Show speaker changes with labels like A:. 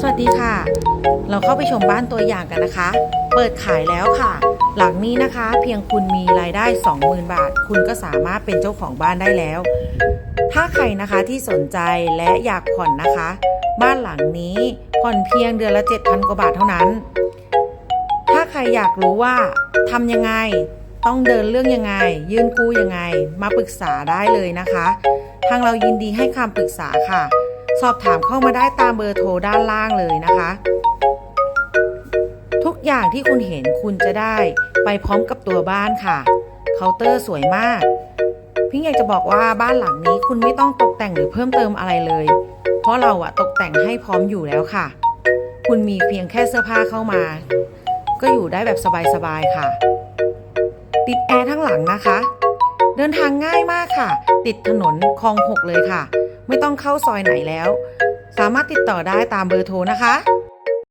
A: สวัสดีค่ะ เราเข้าไปชมบ้านตัวอย่างกันนะคะ เปิดขายแล้วค่ะ หลังนี้นะคะ เพียงคุณมีรายได้ 20,000 บาท คุณก็สามารถเป็นเจ้าของบ้านได้แล้ว ถ้าใครนะคะที่สนใจและอยากผ่อนนะคะ บ้านหลังนี้ผ่อนเพียงเดือนละ 7,000 กว่าบาทเท่านั้น ถ้าใครอยากรู้ว่าทำยังไงต้องเดินเรื่องยังไง ยื่นกู้ยังไง มาปรึกษาได้เลยนะคะ ทางเรายินดีให้คำปรึกษาค่ะ สอบถามเข้ามาได้ตามเบอร์โทรด้านล่างเลยนะคะ ทุกอย่างที่คุณเห็นคุณจะได้ไปพร้อมกับตัวบ้านค่ะเคาน์เตอร์สวยมากพี่อยากจะบอกว่าบ้านหลังนี้คุณไม่ต้องตกแต่งหรือเพิ่มเติมอะไรเลย เพราะเราอะตกแต่งให้พร้อมอยู่แล้วค่ะ คุณมีเพียงแค่เสื้อผ้าเข้ามา ก็อยู่ได้แบบสบายๆค่ะ ติดแอร์ทั้งหลังนะคะ เดินทางง่ายมากค่ะ ติดถนนคลองหกเลยค่ะ ไม่ต้องเข้าซอยไหนแล้ว สามารถติดต่อได้ตามเบอร์โทรนะคะ